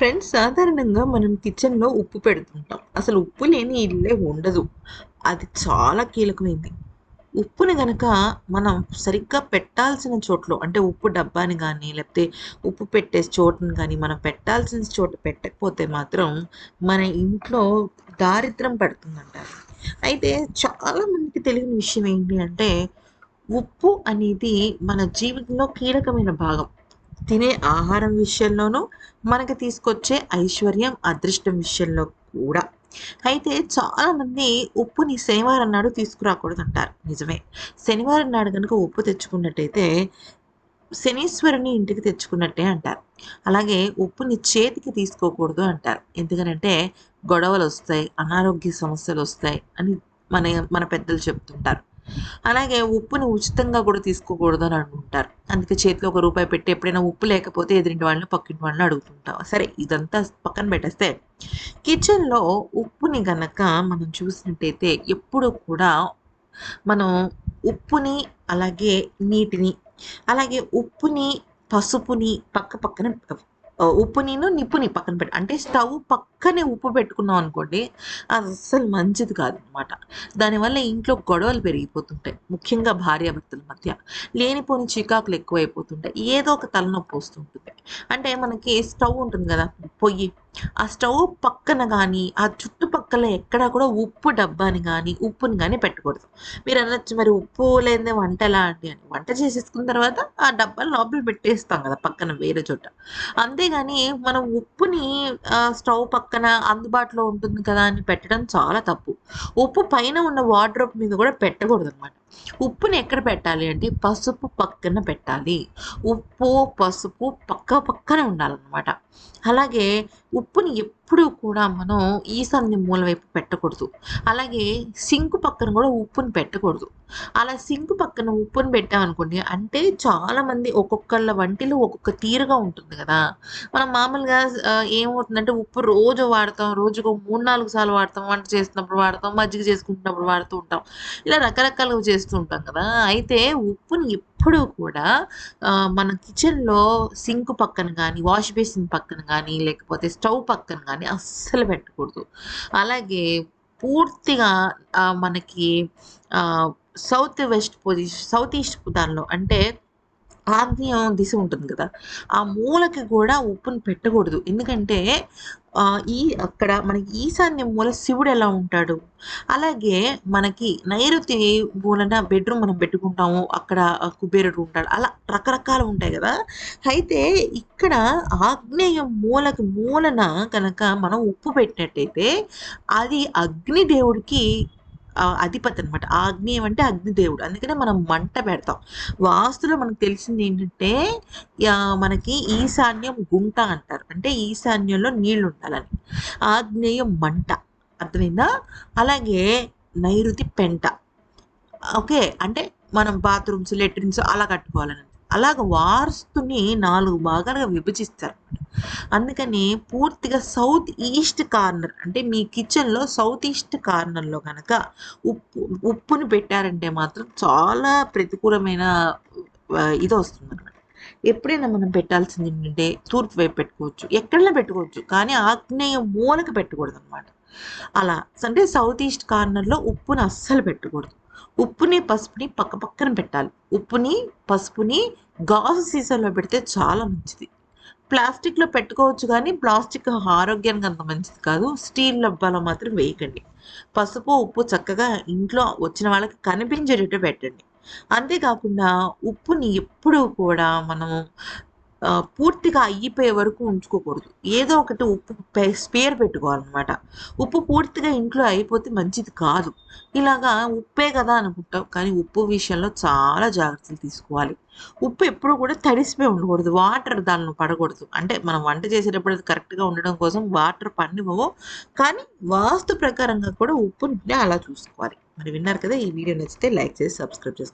Friends సాధారణంగా మనం కిచెన్లో ఉప్పు పెడుతుంటాం. అసలు ఉప్పు లేని ఇల్లే ఉండదు. అది చాలా కీలకమైంది. ఉప్పుని గనక మనం సరిగ్గా పెట్టాల్సిన చోట్లో అంటే ఉప్పు డబ్బాని కానీ లేకపోతే ఉప్పు పెట్టే చోటుని కానీ మనం పెట్టాల్సిన చోట పెట్టకపోతే మాత్రం మన ఇంట్లో దారిద్రం పడుతుందంటారు. అయితే చాలామందికి తెలియని విషయం ఏంటి అంటే ఉప్పు అనేది మన జీవితంలో కీలకమైన భాగం. తినే ఆహారం విషయంలోనూ మనకు తీసుకొచ్చే ఐశ్వర్యం అదృష్టం విషయంలో కూడా. అయితే చాలామంది ఉప్పుని శనివారం నాడు తీసుకురాకూడదు అంటారు నిజమే. శనివారం నాడు కనుక ఉప్పు తెచ్చుకున్నట్టయితే శనీశ్వరుని ఇంటికి తెచ్చుకున్నట్టే అంటారు. అలాగే ఉప్పుని చేతికి తీసుకోకూడదు అంటారు. ఎందుకనంటే గొడవలు వస్తాయి అనారోగ్య సమస్యలు వస్తాయి అని మన మన పెద్దలు చెప్తుంటారు. అలాగే ఉప్పుని ఉచితంగా కూడా తీసుకోకూడదు అని అనుకుంటారు అందుకే చేతిలో ఒక రూపాయి పెట్టి ఎప్పుడైనా ఉప్పు లేకపోతే ఎదిరింటి వాళ్ళని పక్కింటి వాళ్ళని అడుగుతుంటాం. సరే ఇదంతా పక్కన పెట్టేస్తే కిచెన్లో ఉప్పుని గనక మనం చూసినట్టయితే ఎప్పుడు కూడా మనం ఉప్పుని అలాగే నీటిని అలాగే ఉప్పుని పసుపుని పక్క పక్కన ఉప్పునిను నిప్పుని పక్కన పెట్ట అంటే స్టవ్ పక్కనే ఉప్పు పెట్టుకున్నాం అనుకోండి అది అస్సలు మంచిది కాదనమాట. దానివల్ల ఇంట్లో గొడవలు పెరిగిపోతుంటాయి ముఖ్యంగా భార్యాభర్తల మధ్య. లేనిపోని చికాకులు ఎక్కువైపోతుంటాయి ఏదో ఒక తలనొప్పి వస్తుంటుంది. అంటే మనకి స్టవ్ ఉంటుంది కదా పొయ్యి. ఆ స్టవ్ పక్కన కానీ ఆ చుట్టుపక్కల ఎక్కడా కూడా ఉప్పు డబ్బాని కానీ ఉప్పుని కానీ పెట్టకూడదు. మీరు అనొచ్చు మరి ఉప్పు లేదే వంట ఎలా అండి? అని. వంట చేసేసుకున్న తర్వాత ఆ డబ్బాని లోపల పెట్టేస్తాం కదా పక్కన వేరే చోట. అంతేగాని మనం ఉప్పుని స్టవ్ పక్కన అందుబాటులో ఉంటుంది కదా అని పెట్టడం చాలా తప్పు. ఉప్పు పైన ఉన్న వార్డ్రోప్ మీద కూడా పెట్టకూడదు అనమాట ఉప్పుని ఎక్కడ పెట్టాలి అంటే పసుపు పక్కన పెట్టాలి. ఉప్పు పసుపు పక్క పక్కన ఉండాలన్నమాట. అలాగే ఉప్పుని ఎప్పుడూ కూడా మనం ఈశాన్య మూల వైపు పెట్టకూడదు. అలాగే సింక్ పక్కన కూడా ఉప్పుని పెట్టకూడదు. అలా సింక్ పక్కన ఉప్పుని పెట్టామనుకోండి అంటే చాలామంది ఒక్కొక్కళ్ళ వంటిలో ఒక్కొక్క తీరుగా ఉంటుంది కదా. మనం మామూలుగా ఏమవుతుందంటే ఉప్పు రోజు వాడతాం రోజుకు మూడు నాలుగు సార్లు వాడతాం వంట చేస్తున్నప్పుడు వాడతాం మజ్జిగ చేసుకుంటున్నప్పుడు వాడుతూ ఉంటాం. ఇలా రకరకాలుగా చేస్తూ ఉంటాం కదా. అయితే ఉప్పుని ఎప్పుడూ కూడా మన కిచెన్లో సింక్ పక్కన కానీ వాష్ బేసిన్ పక్కన కానీ లేకపోతే స్టవ్ పక్కన కానీ అస్సలు పెట్టకూడదు. అలాగే పూర్తిగా మనకి south west position south east దానిలో అంటే ఆగ్నేయం దిశ ఉంటుంది కదా ఆ మూలకి కూడా ఉప్పును పెట్టకూడదు. ఎందుకంటే ఈ అక్కడ మనకి ఈశాన్య మూల శివుడు ఎలా ఉంటాడు? అలాగే మనకి నైరుతి మూలన బెడ్రూమ్ మనం పెట్టుకుంటాము అక్కడ కుబేరుడు ఉంటాడు. అలా రకరకాలు ఉంటాయి కదా? అయితే ఇక్కడ ఆగ్నేయ మూలకు మూలన కనుక మనం ఉప్పు పెట్టినట్టయితే అది అగ్నిదేవుడికి అధిపతి అనమాట ఆగ్నేయం అంటే అగ్నిదేవుడు. అందుకనే మనం మంట పెడతాం. వాస్తులో మనకు తెలిసింది ఏంటంటే మనకి ఈశాన్యం గుంట అంటారు. అంటే ఈశాన్యంలో నీళ్ళు ఉండాలని. ఆగ్నేయం మంట. అర్థమైందా? అలాగే నైరుతి పెంట. ఓకే. అంటే మనం బాత్రూమ్స్ లెట్రిన్స్ అలా కట్టుకోవాలని. అలాగ వాస్తుని నాలుగు భాగాలుగా విభజిస్తారు అందుకని పూర్తిగా సౌత్ ఈస్ట్ కార్నర్ అంటే మీ కిచెన్లో సౌత్ ఈస్ట్ కార్నర్లో కనుక ఉప్పు ఉప్పుని పెట్టారంటే మాత్రం చాలా ప్రతికూలమైన ఇది వస్తుంది అనమాట ఎప్పుడైనా మనం పెట్టాల్సింది ఏంటంటే తూర్పు వైపు పెట్టుకోవచ్చు ఎక్కడైనా పెట్టుకోవచ్చు కానీ ఆగ్నేయ మూలకి పెట్టకూడదు అనమాట అలా అంటే సౌత్ ఈస్ట్ కార్నర్లో ఉప్పుని అస్సలు పెట్టకూడదు. ఉప్పుని పసుపుని పక్క పక్కన పెట్టాలి. ఉప్పుని పసుపుని గాజు సీసాలో పెడితే చాలా మంచిది. ప్లాస్టిక్లో పెట్టుకోవచ్చు కానీ ప్లాస్టిక్ ఆరోగ్యానికి అంత మంచిది కాదు. స్టీల్ డబ్బాలో మాత్రం వేయకండి. పసుపు ఉప్పు చక్కగా ఇంట్లో వచ్చిన వాళ్ళకి కనిపించేటట్టు పెట్టండి. అంతేకాకుండా ఉప్పుని ఎప్పుడూ కూడా మనం పూర్తిగా అయిపోయే వరకు ఉంచుకోకూడదు. ఏదో ఒకటి ఉప్పు స్పేర్ పెట్టుకోవాలన్నమాట. ఉప్పు పూర్తిగా ఇంట్లో అయిపోతే మంచిది కాదు. ఇలాగా ఉప్పే కదా అనుకుంటాం కానీ ఉప్పు విషయంలో చాలా జాగ్రత్తలు తీసుకోవాలి. ఉప్పు ఎప్పుడు కూడా తడిసిపోయి ఉండకూడదు. వాటర్ దానిలో పడకూడదు. అంటే మనం వంట చేసేటప్పుడు అది కరెక్ట్గా ఉండడం కోసం వాటర్ పడినవో కానీ వాస్తు ప్రకారంగా కూడా ఉప్పు అలా చూసుకోవాలి. మరి విన్నారు కదా ఈ వీడియో నచ్చితే లైక్ చేసి సబ్స్క్రైబ్ చేసుకోండి.